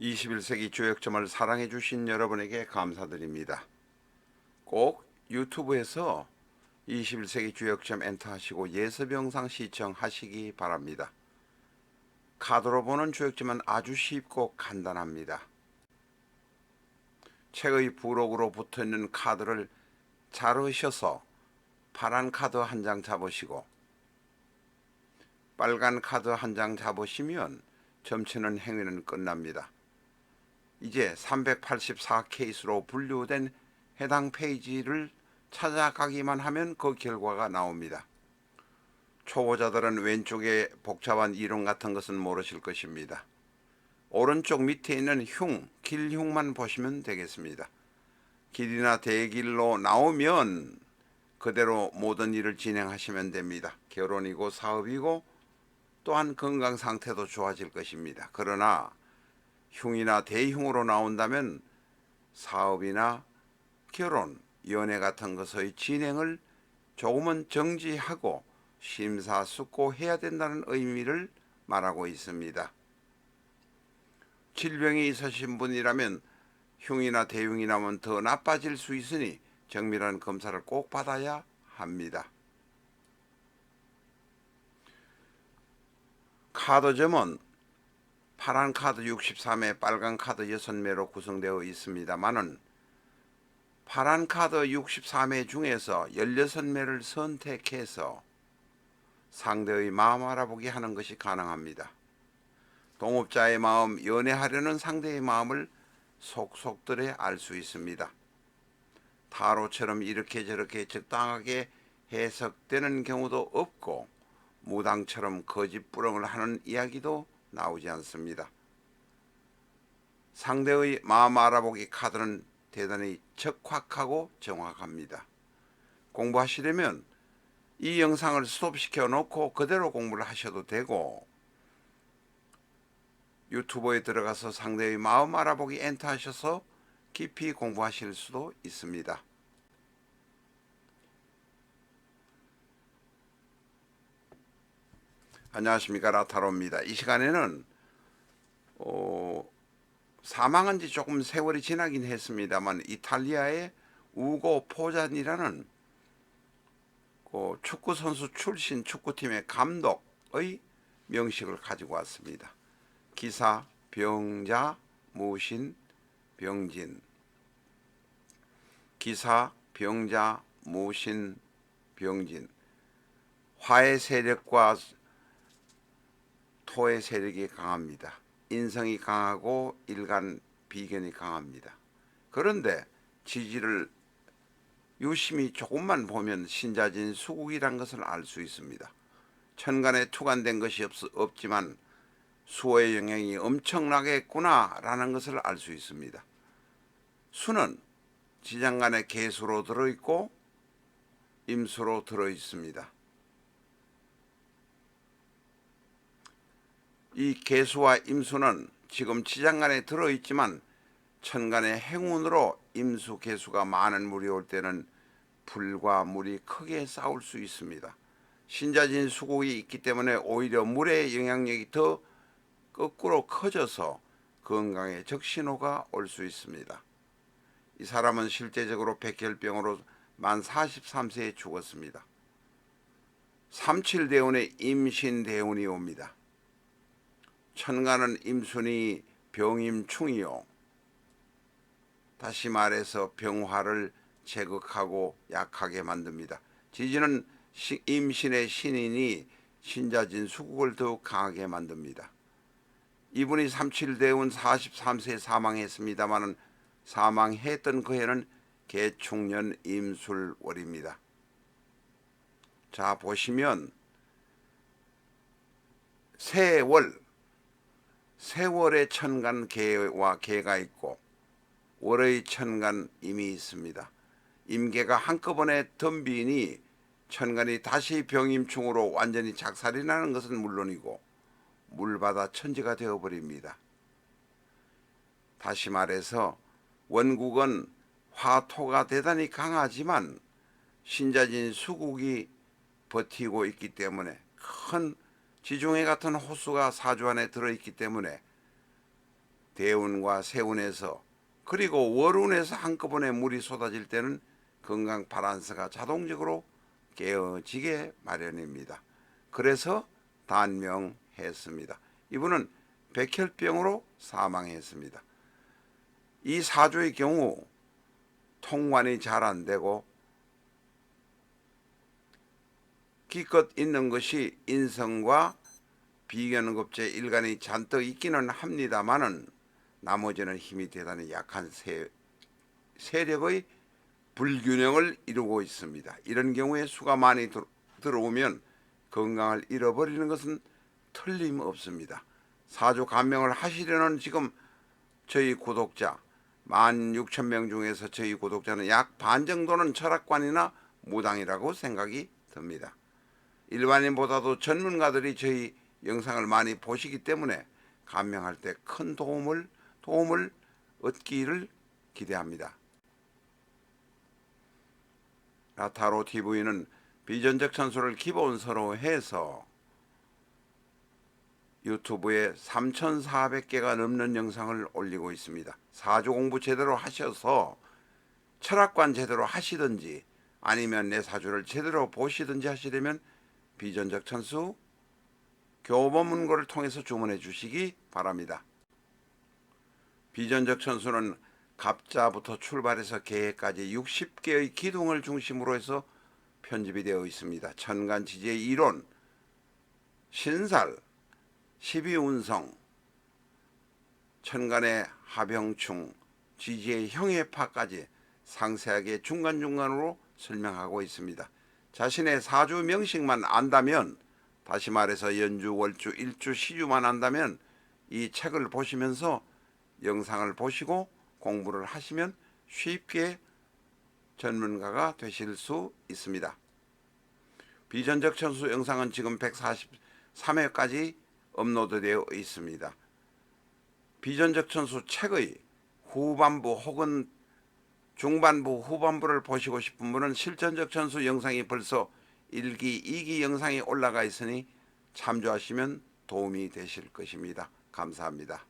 21세기 주역점을 사랑해 주신 여러분에게 감사드립니다. 꼭 유튜브에서 21세기 주역점 엔터하시고 예습 영상 시청하시기 바랍니다. 카드로 보는 주역점은 아주 쉽고 간단합니다. 책의 부록으로 붙어 있는 카드를 자르셔서 파란 카드 한 장 잡으시고 빨간 카드 한 장 잡으시면 점치는 행위는 끝납니다. 이제 384 케이스로 분류된 해당 페이지를 찾아가기만 하면 그 결과가 나옵니다. 초보자들은 왼쪽에 복잡한 이론 같은 것은 모르실 것입니다. 오른쪽 밑에 있는 흉, 길흉만 보시면 되겠습니다. 길이나 대길로 나오면 그대로 모든 일을 진행하시면 됩니다. 결혼이고 사업이고 또한 건강 상태도 좋아질 것입니다. 그러나 흉이나 대흉으로 나온다면 사업이나 결혼, 연애 같은 것의 진행을 조금은 정지하고 심사숙고해야 된다는 의미를 말하고 있습니다. 질병이 있으신 분이라면 흉이나 대흉이 나면 더 나빠질 수 있으니 정밀한 검사를 꼭 받아야 합니다. 카드점은 파란 카드 63매, 빨간 카드 6매로 구성되어 있습니다만은 파란 카드 63매 중에서 16매를 선택해서 상대의 마음 알아보기 하는 것이 가능합니다. 동업자의 마음, 연애하려는 상대의 마음을 속속들에 알 수 있습니다. 타로처럼 이렇게 저렇게 적당하게 해석되는 경우도 없고 무당처럼 거짓부렁을 하는 이야기도 나오지 않습니다. 상대의 마음 알아보기 카드는 대단히 적확하고 정확합니다. 공부하시려면 이 영상을 스톱시켜 놓고 그대로 공부를 하셔도 되고 유튜브에 들어가서 상대의 마음 알아보기 엔터 하셔서 깊이 공부하실 수도 있습니다. 안녕하십니까 라타로입니다. 이 시간에는 어, 사망한 지 조금 세월이 지나긴 했습니다만 이탈리아의 우고 포잔이라는 그 축구 선수 출신 축구팀의 감독의 명식을 가지고 왔습니다. 기사, 병자, 무신, 병진. 기사, 병자, 무신, 병진. 화의 세력과 토의 세력이 강합니다. 인성이 강하고 일간 비견이 강합니다. 그런데 지지를 유심히 조금만 보면 신자진 수국이란 것을 알 수 있습니다. 천간에 투간된 것이 없, 없지만 수호의 영향이 엄청나겠구나라는 것을 알 수 있습니다. 수는 지장간의 개수로 들어있고 임수로 들어있습니다. 이 개수와 임수는 지금 지장간에 들어 있지만 천간의 행운으로 임수 개수가 많은 물이 올 때는 불과 물이 크게 싸울 수 있습니다. 신자진 수국이 있기 때문에 오히려 물의 영향력이 더 거꾸로 커져서 건강에 적신호가 올 수 있습니다. 이 사람은 실제적으로 백혈병으로 만 43세에 죽었습니다. 삼칠대운에 임신대운이 옵니다. 천간은 임순이 병임충이요. 다시 말해서 병화를 제극하고 약하게 만듭니다. 지지는 임신의 신인이 신자진 수국을 더욱 강하게 만듭니다. 이분이 삼칠대운 43세에 사망했습니다마는 사망했던 그 해는 개축년 임술월입니다. 자 보시면 세월 세월의 천간 개와 개가 있고 월의 천간 임이 있습니다. 임계가 한꺼번에 덤비니 천간이 다시 병임충으로 완전히 작살이 나는 것은 물론이고 물바다 천지가 되어버립니다. 다시 말해서 원국은 화토가 대단히 강하지만 신자진 수국이 버티고 있기 때문에 큰 지중해 같은 호수가 사주 안에 들어있기 때문에 대운과 세운에서 그리고 월운에서 한꺼번에 물이 쏟아질 때는 건강 바란스가 자동적으로 깨어지게 마련입니다. 그래서 단명했습니다. 이분은 백혈병으로 사망했습니다. 이 사주의 경우 통관이 잘 안 되고 기껏 있는 것이 인성과 비견급제 일간이 잔뜩 있기는 합니다만은 나머지는 힘이 대단히 약한 세, 세력의 불균형을 이루고 있습니다. 이런 경우에 수가 많이 들, 들어오면 건강을 잃어버리는 것은 틀림없습니다. 사주 감명을 하시려는 지금 저희 구독자 16,000명 중에서 저희 구독자는 약 반 정도는 철학관이나 무당이라고 생각이 듭니다. 일반인보다도 전문가들이 저희 영상을 많이 보시기 때문에 감명할 때 큰 도움을 도움을 얻기를 기대합니다. 라타로 TV는 비전적 천수를 기본서로 해서 유튜브에 3,400개가 넘는 영상을 올리고 있습니다. 사주 공부 제대로 하셔서 철학관 제대로 하시든지 아니면 내 사주를 제대로 보시든지 하시려면 비전적 천수 교보문고를 통해서 주문해 주시기 바랍니다. 비전적 천수는 갑자부터 출발해서 개해까지 60개의 기둥을 중심으로 해서 편집이 되어 있습니다. 천간지지의 이론, 신살, 십이운성, 천간의 하병충, 지지의 형해파까지 상세하게 중간중간으로 설명하고 있습니다. 자신의 사주 명식만 안다면 다시 말해서 연주, 월주, 일주, 시주만 안다면 이 책을 보시면서 영상을 보시고 공부를 하시면 쉽게 전문가가 되실 수 있습니다. 비전적 천수 영상은 지금 143회까지 업로드되어 있습니다. 비전적 천수 책의 후반부 혹은 중반부 후반부를 보시고 싶은 분은 실전적 천수 영상이 벌써 1기, 2기 영상이 올라가 있으니 참조하시면 도움이 되실 것입니다. 감사합니다.